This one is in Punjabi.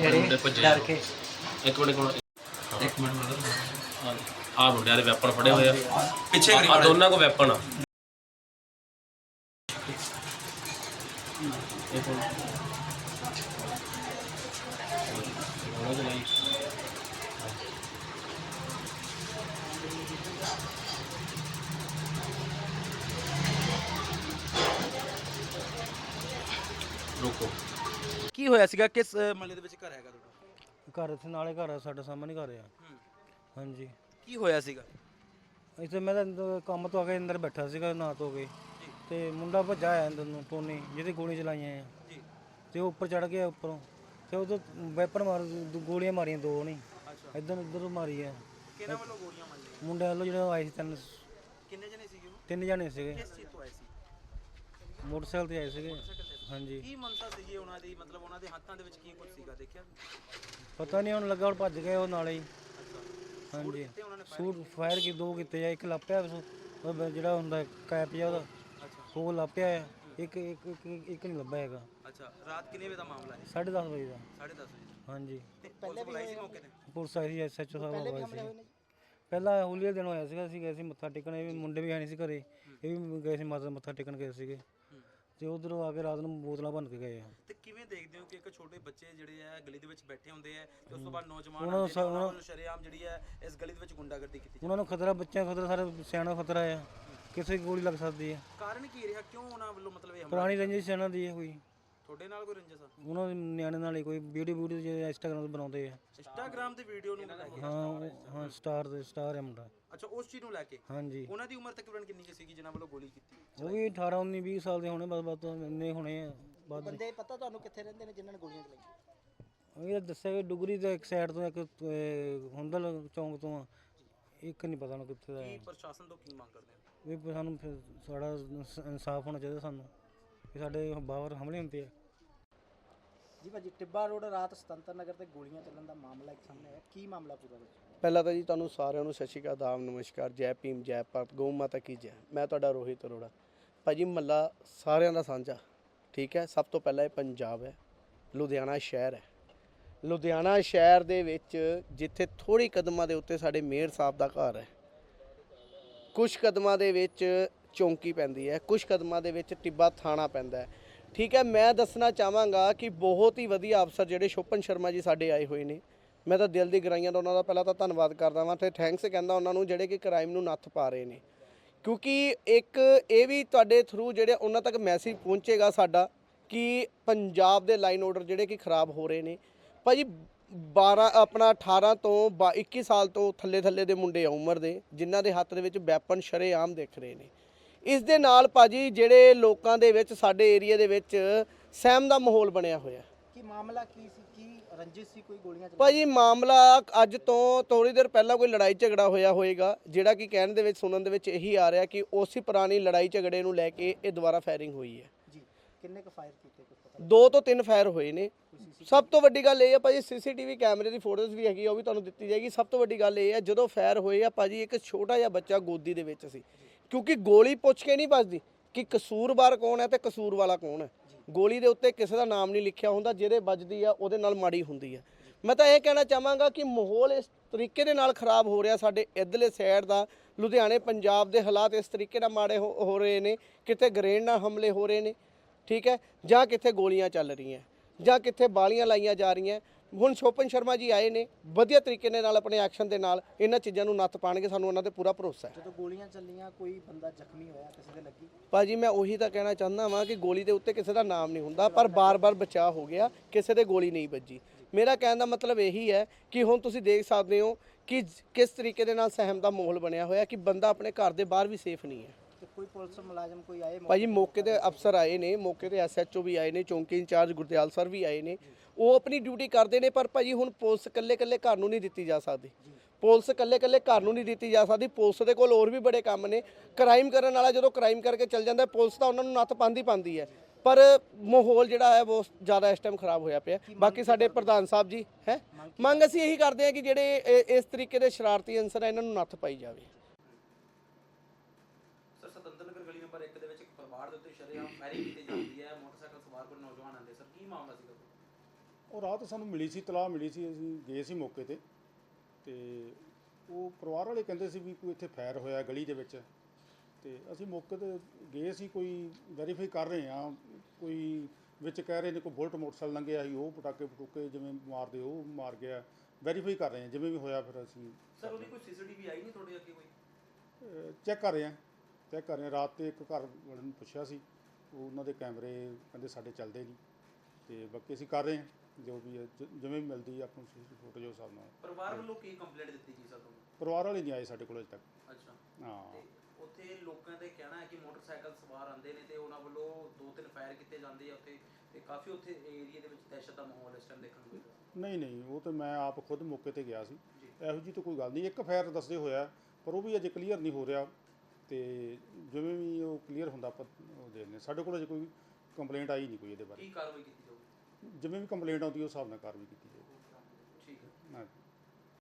ਆਪਣੇ ਮੁੰਡੇ ਭੱਜੇ ਡਰ ਕੇ। ਇੱਕ ਮਿੰਟ ਕੋਲ ਇੱਕ ਮਿੰਟ ਆ ਮੁੰਡਿਆਂ ਦੇ ਵੈਪਨ ਫੜੇ ਹੋਏ ਆ। ਪਿੱਛੇ ਕਰੀ ਆ ਦੋਨਾਂ ਕੋ ਵੈਪਨ ਆ। ਉਹ ਚਲਾਈ ਰੁਕੋ। ਕੀ ਹੋਇਆ ਸੀਗਾ? ਕਿਸ ਮਹੱਲੇ ਦੇ ਵਿੱਚ ਘਰ ਹੈਗਾ ਤੁਹਾਡਾ? ਘਰ ਇੱਥੇ ਨਾਲੇ ਘਰ ਆ ਸਾਡਾ ਸਾਹਮਣੇ ਘਰ ਆ। ਹਾਂਜੀ। ਕੀ ਹੋਇਆ ਸੀਗਾ? ਇੱਥੇ ਮੈਂ ਤਾਂ ਅੰਦਰ ਕੰਮ ਤੋਂ ਆ ਕੇ ਅੰਦਰ ਬੈਠਾ ਸੀਗਾ ਨਹਾ ਧੋ ਕੇ। ਤੇ ਮੁੰਡਾ ਭੱਜਾ ਆਇਆ ਅੰਦਰ ਨੂੰ ਟੋਨੀ ਜਿਹਦੇ ਗੋਲੀ ਚਲਾਈਆਂ ਆ। ਜੀ। ਤੇ ਉਹ ਉੱਪਰ ਚੜ ਗਿਆ ਉੱਪਰੋਂ। ਤੇ ਉਹ ਵੈਪਨ ਮਾਰ ਦੋ- ਗੋਲੀਆਂ ਮਾਰੀਆਂ ਦੋ ਨਹੀਂ ਇੱਧਰ ਉੱਧਰ ਮਾਰੀ ਆ। ਕਿਹਨਾਂ ਵੱਲੋਂ ਗੋਲੀਆਂ ਮਾਰੀਆਂ? ਮੁੰਡੇ ਵੱਲੋਂ ਜਿਹੜੇ ਆਏ ਸੀ ਤਿੰਨ ਕਿੰਨੇ ਜਣੇ ਸੀਗੇ ਉਹ? ਤਿੰਨ ਜਣੇ ਸੀਗੇ। ਕਿਸ ਚੀਜ਼ ਤੋਂ ਆਏ ਸੀ? ਮੋਟਰਸਾਈਕਲ ਤੇ ਆਏ ਸੀਗੇ। ਹਾਂਜੀ। ਕੀ ਮਨਸਾ ਸੀਗੀ ਉਹਨਾਂ ਦੀ? ਮਤਲਬ ਉਹਨਾਂ ਦੇ ਹੱਥਾਂ ਦੇ ਵਿੱਚ ਕੀ ਕੁਝ ਸੀਗਾ? ਦੇਖਿਆ? ਪਤਾ ਨਹੀਂ ਹੁਣ ਲੱਗਾ ਹੁਣ ਭੱਜ ਗਏ ਉਹ ਨਾਲੇ ਹੀ। ਹਾਂਜੀ। ਤੇ ਉਹਨਾਂ ਨੇ ਸੂਟ ਫਾਇਰ ਕੀ ਦੋ ਕੀਤੇ ਆ ਇੱਕ ਲਾਪਿਆ ਜਿਹੜਾ ਹੁੰਦਾ ਕੈਪ ਜਿਹਾ ਉਹਦਾ। ਉਹ ਲਾਪਿਆ ਆ ਇੱਕ ਇੱਕ ਇੱਕ ਇੱਕ ਨਹੀਂ ਲੱਭਾ ਹੈਗਾ। ਅੱਛਾ ਰਾਤ ਕਿੰਨੇ ਵਜੇ ਦਾ ਮਾਮਲਾ ਹੈ? 10:30 ਵਜੇ ਦਾ। 10:30 ਵਜੇ ਹਾਂਜੀ। ਤੇ ਪਹਿਲੇ ਵੀ ਸੀ ਮੌਕੇ ਤੇ? ਪੁਲਿਸ ਆਈ ਸੀ ਐਸਐਚਓ ਸਾਹਿਬ ਆਏ ਸੀ। ਪਹਿਲਾਂ ਹੋਲੀਆ ਦਿਨ ਹੋਇਆ ਸੀਗਾ ਅਸੀਂ ਗਏ ਸੀ ਮੱਥਾ ਟੇਕਣ ਇਹ ਵੀ ਮੁੰਡੇ ਵੀ ਨਹੀਂ ਸੀ ਘਰੇ। ਇਹ ਵੀ ਗਏ ਸੀ ਮਾਤਾ ਮੱਥਾ ਟੇਕਣ ਗਏ ਸੀਗੇ। ਤੇ ਉਧਰੋਂ ਆ ਕੇ ਰਾਤ ਨੂੰ ਬੋਤਲਾਂ ਭੰਨ ਕੇ ਗਏ ਆ। ਤੇ ਕਿਵੇਂ ਦੇਖਦੇ ਹੋ ਕਿ ਇੱਕ ਛੋਟੇ ਬੱਚੇ ਜਿਹੜੇ ਆ ਗਲੀ ਦੇ ਵਿੱਚ ਬੈਠੇ ਹੁੰਦੇ ਆ ਤੇ ਉਸ ਤੋਂ ਬਾਅਦ ਨੌਜਵਾਨ ਉਹਨਾਂ ਨੂੰ ਨੇ, ਉਹਨਾਂ ਵੱਲੋਂ ਸ਼ਰੇਆਮ ਜਿਹੜੀ ਹੈ ਇਸ ਗਲੀ ਦੇ ਵਿੱਚ ਗੁੰਡਾਗਰਦੀ ਕੀਤੀ ਉਹਨਾਂ ਨੂੰ ਖਤਰਾ ਬੱਚਿਆਂ ਨੂੰ ਖਤਰਾ ਸਾਰੇ ਸਿਆਣਾ ਖਤਰਾ ਆ। ਕਿਸੇ ਗੋਲੀ ਲੱਗ ਸਕਦੀ ਹੈ ਕਾਰਨ ਕੀ ਰਿਹਾ? ਕਿਉਂ ਉਹਨਾਂ ਵੱਲੋਂ ਮਤਲਬ ਇਹ ਹਮਲਾ ਪੁਰਾਣੀ ਰੰਜਿਸ਼ ਸਿਆਣਾ ਦੀ ਹੈ ਕੋਈ। ਤੁਹਾਡੇ ਨਾਲ ਕੋਈ ਰੰਜਸ ਆ? ਉਹਨਾਂ ਦੇ ਨਿਆਣੇ ਨਾਲ ਹੀ ਕੋਈ ਵੀਡੀਓ ਵੀਡੀਓ ਜਿਹੜੇ ਇੰਸਟਾਗ੍ਰਾਮ ਤੇ ਬਣਾਉਂਦੇ ਆ। ਇੰਸਟਾਗ੍ਰam ਤੇ ਵੀਡੀਓ ਨੂੰ ਲੈ ਕੇ। ਹਾਂ ਉਹ- ਹਾਂ ਸਟਾਰ ਦੇ ਸਟਾਰ ਹੈ ਮੁੰਡਾ। ਅੱਛਾ ਉਸ ਚੀਜ਼ ਨੂੰ ਲੈ ਕੇ? ਹਾਂਜੀ। ਉਹਨਾਂ ਦੀ ਉਮਰ ਤਕਰੀਬਨ ਕਿੰਨੀ ਕੁ ਸੀਗੀ ਜਿਨ੍ਹਾਂ ਵੱਲੋਂ ਗੋਲੀ ਕੀਤੀ? ਉਹ ਵੀ 18 19 20 ਸਾਲ ਦੇ ਹੋਣੇ ਬਸ ਬਸ ਇੰਨੇ ਹੋਣੇ ਆ ਬਾਅਦ। ਬੰਦੇ ਪਤਾ ਤੁਹਾਨੂੰ ਕਿੱਥੇ ਰਹਿੰਦੇ ਨੇ ਜਿਨ੍ਹਾਂ ਨੇ ਗੋਲੀਆਂ ਚਲਾਈਆਂ? ਉਹ ਇਹ ਦੱਸਿਆ ਕਿ ਡੁਗਰੀ ਦੇ ਇੱਕ ਸਾਈਡ ਤੋਂ ਇੱਕ ਅਹ, ਹੁੰਦਲ ਚੌਂਕ ਤੋਂ ਆ। ਇੱਕ ਨਹੀਂ ਪਤਾ ਨੂੰ ਕਿੱਥੇ ਦਾ ਕੀ ਹੈ। ਪ੍ਰਸ਼ਾਸਨ ਤੋਂ ਕੀ ਮੰਗ ਕਰਦੇ ਵੀ ਫਿਰ ਸਾਨੂੰ ਫਿਰ ਸਾਡਾ ਇਨਸ- ਇਨਸਾਫ ਹੋਣਾ ਚਾਹੀਦਾ ਸਾਨੂੰ। ਕਿ ਸਾਡੇ ਬਾਹਰ ਹਮਲੇ ਹੁੰਦੇ ਆ। ਜੀ ਭਾਜੀ, ਟਿੱਬਾ ਰੋਡ ਰਾਤ ਸੁਤੰਤਰ ਨਗਰ ਤੇ ਗੋਲੀਆਂ ਚੱਲਣ ਦਾ ਮਾਮਲਾ ਇੱਕ ਸਾਹਮਣੇ ਆਇਆ। ਕੀ ਮਾਮਲਾ ਪੂਰਾ ਵਿੱਚ ਪਹਿਲਾਂ ਤਾਂ ਜੀ ਤੁਹਾਨੂੰ ਸਾਰਿਆਂ ਨੂੰ ਸਤਿ ਸ਼੍ਰੀ ਅਕਾਲ ਆਦਾਬ ਨਮਸਕਾਰ, ਜੈ ਭੀਮ, ਜੈ ਭਾਰਤ, ਗਊ ਮਾਤਾ ਕੀ ਜੈ। ਮੈਂ ਤੁਹਾਡਾ ਰੋਹਿਤ ਅਰੋੜਾ। ਭਾਜੀ, ਮੱਲਾ ਸਾਰਿਆਂ ਦਾ ਸਾਂਝਾ, ਠੀਕ ਹੈ? ਸਭ ਤੋਂ ਪਹਿਲਾਂ ਇਹ ਪੰਜਾਬ ਹੈ, ਲੁਧਿਆਣਾ ਸ਼ਹਿਰ ਹੈ। ਲੁਧਿਆਣਾ ਸ਼ਹਿਰ ਦੇ ਵਿੱਚ ਜਿੱਥੇ ਥੋੜੀ ਕਦਮਾਂ ਦੇ ਉੱਤੇ ਸਾਡੇ ਮੇਅਰ ਸਾਹਿਬ ਦਾ ਘਰ ਹੈ ਕੁਝ ਕਦਮਾਂ ਦੇ ਵਿੱਚ ਚੌਂਕੀ ਪੈਂਦੀ ਹੈ ਕੁਝ ਕਦਮਾਂ ਦੇ ਵਿੱਚ ਟਿੱਬਾ ਥਾਣਾ ਪੈਂਦਾ ਹੈ। ਠੀਕ ਹੈ, ਮੈਂ ਦੱਸਣਾ ਚਾਹਾਂਗਾ ਕਿ ਬਹੁਤ ਹੀ ਵਧੀਆ ਅਫਸਰ ਜਿਹੜੇ ਸ਼ੋਪਨ ਸ਼ਰਮਾ ਜੀ ਸਾਡੇ ਆਏ ਹੋਏ ਨੇ। ਮੈਂ ਤਾਂ ਦਿਲ ਦੀ ਗਰਾਈਆਂ ਦਾ ਉਹਨਾਂ ਦਾ ਪਹਿਲਾਂ ਤਾਂ ਧੰਨਵਾਦ ਕਰਦਾ ਵਾਂ ਤੇ ਥੈਂਕਸ ਕਹਿੰਦਾ ਉਹਨਾਂ ਨੂੰ ਜਿਹੜੇ ਕਿ ਕ੍ਰਾਈਮ ਨੂੰ ਨੱਥ ਪਾ ਰਹੇ ਨੇ। ਕਿਉਂਕਿ ਇੱਕ ਇਹ ਵੀ ਤੁਹਾਡੇ ਥਰੂ ਜਿਹੜੇ ਉਹਨਾਂ ਤੱਕ ਮੈਸੇਜ ਪਹੁੰਚੇਗਾ ਸਾਡਾ ਕਿ ਪੰਜਾਬ ਦੇ ਲਾਈਨ ਆਰਡਰ ਜਿਹੜੇ ਕਿ ਖਰਾਬ ਹੋ ਰਹੇ ਨੇ। ਭਾਜੀ 12 ਆਪਣਾ 18 ਤੋਂ ਬਾ- 21 ਸਾਲ ਤੋਂ ਥੱਲੇ ਥੱਲੇ ਦੇ ਮੁੰਡੇ ਆ ਉਮਰ ਦੇ, ਜਿਨ੍ਹਾਂ ਦੇ ਹੱਥ ਦੇ ਵਿੱਚ ਵੈਪਨ ਸ਼ਰੇਆਮ ਦਿਖ ਰਹੇ ਨੇ। ਇਸ ਦੇ ਨਾਲ ਭਾਜੀ ਜਿਹੜੇ ਲੋਕਾਂ ਦੇ ਵਿੱਚ ਸਾਡੇ ਏਰੀਆ ਦੇ ਵਿੱਚ ਸਹਿਮ ਦਾ ਮਾਹੌਲ ਬਣਿਆ ਹੋਇਆ। ਕੀ ਮਾਮਲਾ ਕੀ ਸੀ? ਕੀ ਰੰਜਿਸ਼ ਸੀ ਕੋਈ ਗੋਲੀਆਂ ਚਲਾਈਆਂ ਭਾਜੀ ਮਾਮਲਾ ਅੱਜ ਤੋਂ ਥੋੜੀ ਦੇਰ ਪਹਿਲਾਂ ਕੋਈ ਲੜਾਈ ਝਗੜਾ ਹੋਇਆ ਹੋਵੇਗਾ ਜਿਹੜਾ ਕਿ ਕਹਿਣ ਦੇ ਵਿੱਚ ਸੁਣਨ ਦੇ ਵਿੱਚ ਇਹੀ ਆ ਰਿਹਾ ਕਿ ਉਸੇ ਪੁਰਾਣੀ ਲੜਾਈ ਝਗੜੇ ਨੂੰ ਲੈ ਕੇ ਇਹ ਦੁਬਾਰਾ ਫਾਇਰਿੰਗ ਹੋਈ ਹੈ। ਜੀ ਕਿੰਨੇ ਕੁ ਫਾਇਰ ਕੀਤੇ ਕੁਝ ਪਤਾ ਦੋ ਤੋਂ ਤਿੰਨ ਫਾਇਰ ਹੋਏ ਨੇ। ਸਭ ਤੋਂ ਵੱਡੀ ਗੱਲ ਇਹ ਹੈ ਭਾਜੀ ਸੀਸੀਟੀਵੀ ਕੈਮਰੇ ਦੀ ਫੋਟੋਜ਼ ਵੀ ਹੈਗੀ ਆ, ਉਹ ਵੀ ਤੁਹਾਨੂੰ ਦਿੱਤੀ ਜਾਏਗੀ। ਸਭ ਤੋਂ ਵੱਡੀ ਗੱਲ ਇਹ ਹੈ ਜਦੋਂ ਫਾਇਰ ਹੋਏ ਆ ਭਾਜੀ ਇੱਕ ਛੋਟਾ ਜਿਹਾ ਬੱਚਾ ਗੋਦੀ ਦੇ ਵਿੱਚ ਸੀ। ਕਿਉਂਕਿ ਗੋਲੀ ਪੁੱਛ ਕੇ ਨਹੀਂ ਵੱਜਦੀ ਕਿ ਕਸੂਰਵਾਰ ਕੌਣ ਹੈ ਤੇ ਕਸੂਰ ਵਾਲਾ ਕੌਣ ਹੈ। ਗੋਲੀ ਦੇ ਉੱਤੇ ਕਿਸੇ ਦਾ ਨਾਮ ਨਹੀਂ ਲਿਖਿਆ ਹੁੰਦਾ, ਜਿਹਦੇ ਵੱਜਦੀ ਆ ਉਹਦੇ ਨਾਲ ਮਾੜੀ ਹੁੰਦੀ ਹੈ ਮੈਂ ਤਾਂ ਇਹ ਕਹਿਣਾ ਚਾਹਾਂਗਾ ਕਿ ਮਾਹੌਲ ਇਸ ਤਰੀਕੇ ਦੇ ਨਾਲ ਖਰਾਬ ਹੋ ਰਿਹਾ ਸਾਡੇ ਇੱਧਰਲੇ ਸਾਈਡ ਦਾ, ਲੁਧਿਆਣੇ, ਪੰਜਾਬ ਦੇ ਹਾਲਾਤ ਇਸ ਤਰੀਕੇ ਨਾਲ ਮਾੜੇ ਹੋ ਹੋ ਰਹੇ ਨੇ, ਕਿਤੇ ਗ੍ਰੇਨ ਨਾਲ ਹਮਲੇ ਹੋ ਰਹੇ ਨੇ, ਠੀਕ ਹੈ, ਜਾਂ ਕਿੱਥੇ ਗੋਲੀਆਂ ਚੱਲ ਰਹੀਆਂ, ਜਾਂ ਕਿੱਥੇ ਬਾਲੀਆਂ ਲਾਈਆਂ ਜਾ ਰਹੀਆਂ। ਹੁਣ ਸ਼ੋਪਨ ਸ਼ਰਮਾ ਜੀ ਆਏ ਨੇ ਵਧੀਆ ਤਰੀਕੇ ਦੇ ਨਾਲ ਆਪਣੇ ਐਕਸ਼ਨ ਦੇ ਨਾਲ ਇਹਨਾਂ ਚੀਜ਼ਾਂ ਨੂੰ ਨੱਥ ਪਾਣਗੇ ਸਾਨੂੰ ਉਹਨਾਂ ਤੇ ਪੂਰਾ ਭਰੋਸਾ ਹੈ। ਜਦੋਂ ਗੋਲੀਆਂ ਚੱਲੀਆਂ ਕੋਈ ਬੰਦਾ ਜ਼ਖਮੀ ਹੋਇਆ ਕਿਸੇ ਦੇ ਲੱਗੀ? ਭਾਜੀ ਮੈਂ ਉਹੀ ਤਾਂ ਕਹਿਣਾ ਚਾਹੁੰਦਾ ਵਾਂ ਕਿ ਗੋਲੀ ਦੇ ਉੱਤੇ ਕਿਸੇ ਦਾ ਨਾਮ ਨਹੀਂ ਹੁੰਦਾ ਪਰ ਬਾਰ-ਬਾਰ ਬਚਾਅ ਹੋ ਗਿਆ ਕਿਸੇ ਦੇ ਗੋਲੀ ਨਹੀਂ ਵੱਜੀ। ਮੇਰਾ ਕਹਿਣ ਦਾ ਮਤਲਬ ਇਹੀ ਹੈ ਕਿ ਹੁਣ ਤੁਸੀਂ ਦੇਖ ਸਕਦੇ ਹੋ ਕਿ ਕਿਸ ਤਰੀਕੇ ਦੇ ਨਾਲ ਸਹਿਮ ਦਾ ਮਾਹੌਲ ਬਣਿਆ ਹੋਇਆ ਕਿ ਬੰਦਾ ਆਪਣੇ ਘਰ ਦੇ ਬਾਹਰ ਵੀ ਸੇਫ ਨਹੀਂ ਹੈ। ਕੋਈ ਪੁਲਿਸ ਮੁਲਾਜ਼ਮ ਕੋਈ ਆਏ ਭਾਜੀ ਮੌਕੇ ਤੇ ਅਫਸਰ ਆਏ ਨੇ ਮੌਕੇ ਤੇ ਐਸਐਚਓ ਵੀ ਆਏ ਨੇ ਚੌਂਕੀ ਇੰਚਾਰਜ ਗੁਰਦਿਆਲ ਸਰ ਵੀ ਆਏ ਨੇ। ਉਹ ਆਪਣੀ ਡਿਊਟੀ ਕਰਦੇ ਨੇ ਪਰ ਭਾਜੀ ਹੁਣ ਪੁਲਿਸ ਇਕੱਲੇ ਇਕੱਲੇ ਘਰ ਨੂੰ ਨਹੀਂ ਦਿੱਤੀ ਜਾ ਸਕਦੀ। ਪੁਲਿਸ ਇਕੱਲੇ ਇਕੱਲੇ ਘਰ ਨੂੰ ਨਹੀਂ ਦਿੱਤੀ ਜਾ ਸਕਦੀ ਪੁਲਿਸ ਦੇ ਕੋਲ ਹੋਰ ਵੀ ਬੜੇ ਕੰਮ ਨੇ। ਕ੍ਰਾਈਮ ਕਰਨ ਵਾਲਾ ਜਦੋਂ ਕ੍ਰਾਈਮ ਕਰਕੇ ਚੱਲ ਜਾਂਦਾ ਪੁਲਿਸ ਤਾਂ ਉਹਨਾਂ ਨੂੰ ਨੱਥ ਪਾਉਂਦੀ ਪਾਉਂਦੀ ਹੈ। ਪਰ ਮਾਹੌਲ ਜਿਹੜਾ ਹੈ ਉਹ ਜ਼ਿਆਦਾ ਇਸ ਟਾਈਮ ਖਰਾਬ ਹੋਇਆ ਪਿਆ। ਬਾਕੀ ਸਾਡੇ ਪ੍ਰਧਾਨ ਸਾਹਿਬ ਜੀ ਹੈ? ਮੰਗ ਅਸੀਂ ਇਹੀ ਕਰਦੇ ਹਾਂ ਕਿ ਜਿਹੜੇ ਇਸ ਤਰੀਕੇ ਦੇ ਸ਼ਰਾਰਤੀ ਅੰਸਰ ਆ ਇਹਨਾਂ ਨੂੰ ਨੱਥ ਪਾਈ ਜਾਵੇ ਸਰ ਸੁਤੰਤਰ ਨਗਰ ਗਲੀ ਨੰਬਰ 1 ਦੇ ਵਿੱਚ ਇੱਕ ਪਰਿਵਾਰ ਦੇ ਉੱਤੇ ਸ਼ਰੇਆਮ ਫਾਇਰਿੰਗ ਕੀਤੀ ਜਾਂਦੀ ਹੈ ਮੋਟਰਸਾਈਕਲ ਸਵਾਰ ਕੋਈ ਨੌਜਵਾਨ ਆਂਦੇ ਸਰ ਕੀ ਮਾਮਲਾ ਸੀਗਾ? ਉਹ ਰਾਤ ਸਾਨੂੰ ਮਿਲੀ ਸੀ ਤਲਾਹ ਮਿਲੀ ਸੀ ਅਸੀਂ ਗਏ ਸੀ ਮੌਕੇ ਤੇ ਤੇ ਉਹ ਪਰਿਵਾਰ ਵਾਲੇ ਕਹਿੰਦੇ ਸੀ ਵੀ ਕੋਈ ਇੱਥੇ ਫਾਇਰ ਹੋਇਆ ਗਲੀ ਦੇ ਵਿੱਚ ਤੇ ਅਸੀਂ ਮੌਕੇ ਤੇ ਗਏ ਸੀ ਕੋਈ ਵੈਰੀਫਾਈ ਕਰ ਰਹੇ ਆ ਕੋਈ ਵਿੱਚ ਕਹਿ ਰਹੇ ਨੇ ਕੋਈ ਬੁਲਟ ਮੋਟਰਸਾਈਕਲ ਲੰਘਿਆ ਸੀ ਉਹ ਪਟਾਕੇ ਪਟੂਕੇ ਜਿਵੇਂ ਮਾਰਦੇ ਉਹ ਮਾਰ ਗਿਆ ਵੈਰੀਫਾਈ ਕਰ ਰਹੇ ਆ ਜਿਵੇਂ ਵੀ ਹੋਇਆ ਫਿਰ ਅਸੀਂ ਸਰ ਉਹਦੀ ਕੋਈ ਸੀਸੀਟੀਵੀ ਆਈ ਨਹੀਂ ਤੁਹਾਡੇ ਅੱਗੇ ਕੋਈ? ਚੈੱਕ ਕਰ ਰਹੇ ਆ ਚੈੱਕ ਕਰ ਰਹੇ ਆ ਰਾਤ ਤੇ ਇੱਕ ਘਰ ਵਾਲੇ ਨੂੰ ਪੁੱਛਿਆ ਸੀ ਉਹਨਾਂ ਦੇ ਕੈਮਰੇ ਕਹਿੰਦੇ ਸਾਡੇ ਚੱਲਦੇ ਨਹੀਂ ਤੇ ਬਾਕੀ ਅਸੀਂ ਕਰ ਰਹੇ ਆ ਜੋ ਵੀ ਹੈ ਜ- ਜਿਵੇਂ ਵੀ ਮਿਲਦੀ ਆਪਾਂ ਨੂੰ ਫੋਟੋ ਜੋ ਹਿਸਾਬ ਨਾਲ। ਪਰਿਵਾਰ ਵੱਲੋਂ ਕੀ ਕੰਪਲੇਂਟ ਦਿੱਤੀ ਜੀ ਸਰ ਤੁਹਾਨੂੰ? ਪਰਿਵਾਰ ਵਾਲੇ ਨਹੀਂ ਆਏ ਸਾਡੇ ਕੋਲ ਅਜੇ ਤੱਕ। ਅੱਛਾ। ਹਾਂ। ਤੇ ਉੱਥੇ ਲੋਕਾਂ ਦੇ ਕਹਿਣਾ ਹੈ ਕਿ ਮੋਟਰਸਾਈਕਲ ਸਵਾਰ ਆਉਂਦੇ ਨੇ ਤੇ ਉਹਨਾਂ ਵੱਲੋਂ ਦੋ ਤਿੰਨ ਫਾਇਰ ਕੀਤੇ ਜਾਂਦੇ ਆ ਉੱਥੇ ਤੇ ਕਾਫੀ ਉੱਥੇ ਏਰੀਆ ਦੇ ਵਿੱਚ ਦਹਿਸ਼ਤ ਦਾ ਮਾਹੌਲ ਇਸ ਟਾਈਮ ਦੇਖਣ ਨੂੰ ਮਿਲ ਰਿਹਾ। ਨਹੀਂ ਨਹੀਂ ਉਹ ਤਾਂ ਮੈਂ ਆਪ ਖੁਦ ਮੌਕੇ ਤੇ ਗਿਆ ਸੀ। ਜੀ। ਇਹੋ ਜੀ ਤਾਂ ਕੋਈ ਗੱਲ ਨਹੀਂ ਇੱਕ ਫਾਇਰ ਦੱਸਦੇ ਹੋਇਆ ਪਰ ਉਹ ਵੀ ਅਜੇ ਕਲੀਅਰ ਨਹੀਂ ਹੋ ਰਿਹਾ। ਤੇ ਜਿਵੇਂ ਵੀ ਉਹ ਕਲੀਅਰ ਹੁੰਦਾ ਆਪਾਂ ਉਹ ਦੇਖਦੇ ਹਾਂ। ਸਾਡੇ ਕੋਲ ਅਜੇ ਕੋਈ ਕੰਪਲੇਂਟ ਆਈ ਨਹੀਂ ਕੋਈ ਇਹਦੇ ਬਾਰੇ। ਕੀ ਕਾਰਵਾਈ ਕੀਤੀ ਜਾਊਗੀ? ਜਿਵੇਂ ਵੀ ਕੰਪਲੇਂਟ ਆਉਂਦੀ ਉਸ ਹਿਸਾਬ ਨਾਲ ਕਾਰਵਾਈ ਕੀਤੀ ਹੈ ਹਾਂ